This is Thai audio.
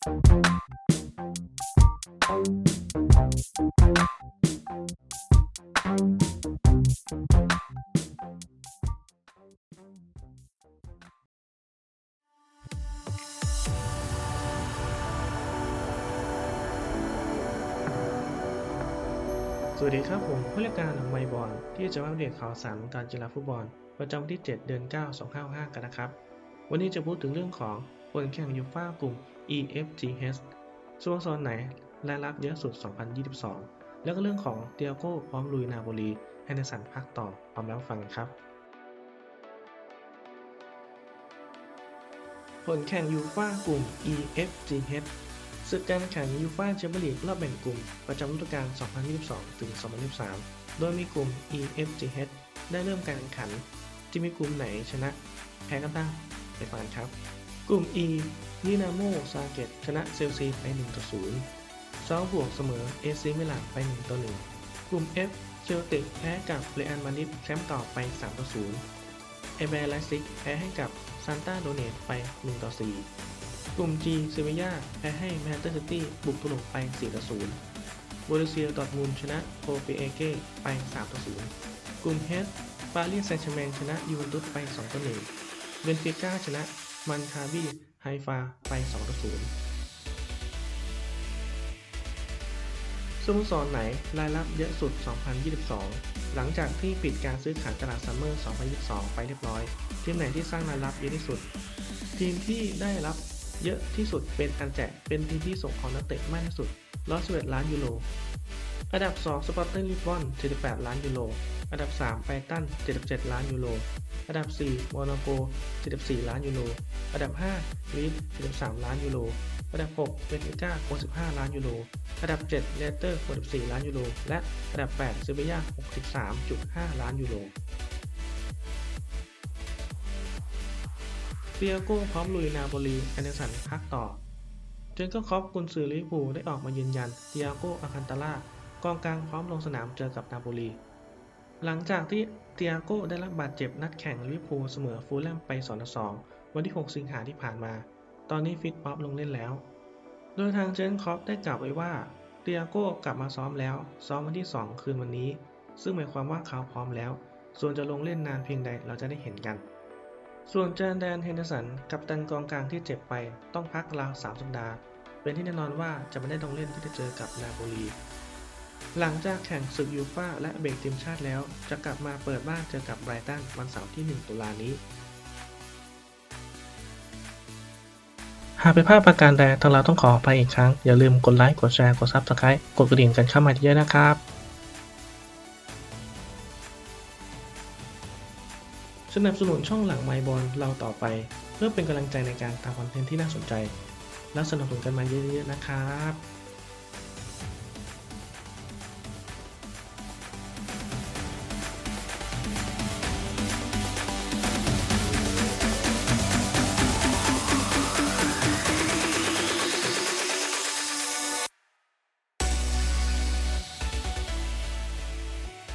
สวัสดีครับผมผู้ราชการไมบอลที่จะมาอัปเดตข่าวสารการกีฬาฟุตบอล ประจำวันที่ 7 เดือน 9 2565 กันนะครับ วันนี้จะพูดถึงเรื่องของ ผลแข่งยูฟ่ากลุ่ม EFGH สโมสรไหนรายรับเยอะสุด 2022 แล้วก็เรื่องของเตียโก้พร้อมลุยนาโปลีให้ในสันพักต่อพร้อมแล้วฟังกันครับ ผลแข่งยูฟ่ากลุ่ม EFGH ศึกการแข่งยูฟ่าแชมเปี้ยนลีกรอบแบ่งกลุ่มประจำฤดูกาล 2022 ถึง 2023 โดยมีกลุ่ม EFGH ได้เริ่มการแข่งขัน จะมีกลุ่มไหนชนะ แพ้กันบ้างไปฟังครับ กลุ่ม E ดินาโมซาเกตชนะเซลซีไป1ต่อ0ซาวบวกเสมอเอซีมิลานไป1ต่อ1กลุ่ม F เชลติกแพ้กับเรอัลมาดริดแชมป์เก่าไป3ต่อ0เอเบร์ไลซิกแพ้ให้กับซานตาโดเนตไป1ต่อ4กลุ่ม G เซเวียแพ้ให้แมนเชสเตอร์ซิตี้บุกถล่มไป4ต่อ0บรูเซียดอทมุนชนะโคเปเอเก้ไป3ต่อ0กลุ่ม H ปารีสแซงต์แชร์แมงชนะยูเวนตุสไป2ต่อ1เบนฟิก้าชนะ มันคาบีไฮฟาไป2ต่อ0สโมสรไหนรายรับเยอะสุด 2022 หลังจากที่ปิดการซื้อขายตลาดซัมเมอร์ 2022 ไปเรียบร้อย ทีมไหนที่สร้างรายรับเยอะที่สุด ทีมที่ได้รับเยอะที่สุดเป็นอันแจกเป็นทีมที่ส่งของนักเตะมากที่สุด111ล้านยูโร อันดับ 2 สปอร์ติ้งลิสบอน 78 ล้านยูโร อันดับ 3 ไบรตัน 77 ล้านยูโร อันดับ4โมนาโก 74 ล้านยูโร อันดับ 5 ลีด73 ล้านยูโร อันดับ 6 เบนฟิก้า65 ล้านยูโร อันดับ 7 เลสเตอร์ 64 ล้านยูโร และอันดับ8เซเบีย63.5 ล้านยูโรเตียโก้พร้อมลุยนาโปลีแอนเดอร์สันพักต่อ เจนก็ครอปกุนซือลิเวอร์พูลได้ออกมายืนยันเตียโก้อาคันตาล่า กองกลางพร้อมลงสนามเจอกับนาโปลี หลังจากที่เตียโก้ได้รับบาดเจ็บนัดแข่งลิเวอร์พูลเสมอฟูลแลมไป2-2 วันที่ 6 สิงหาที่ผ่านมา ตอนนี้ฟิตป๊อปลงเล่นแล้ว โดยทางเจนคอปได้กล่าวไว้ว่าเตียโก้กลับมาซ้อมแล้ว ซ้อมวันที่ 2 คืนวันนี้ ซึ่งหมายความว่าเขาพร้อมแล้ว ส่วนจะลงเล่นนานเพียงใดเราจะได้เห็นกัน ส่วนแจนแดนเฮนเดอร์สันกัปตันกองกลางที่เจ็บไปต้องพักราว 3 สัปดาห์ เป็นที่แน่นอนว่าจะไม่ได้ลงเล่นที่จะเจอกับนาโปลี หลังจากแข่งศึกยูฟ่าและเบรกทีมชาติแล้ว จะกลับมาเปิดบ้านเจอกับไบรตันวันเสาร์ที่ 1 ตุลานี้ หากเป็นภาพประการใดทางเราต้องขออภัยอีกครั้ง อย่าลืมกดไลค์ กดแชร์ กด Subscribe กดกระดิ่งกันเข้ามาเยอะๆนะครับสนับสนุนช่องหลังไมบอลเราต่อไป เพื่อเป็นกำลังใจในการทำคอนเทนต์ที่น่าสนใจ และสนับสนุนกันมาเยอะๆนะครับ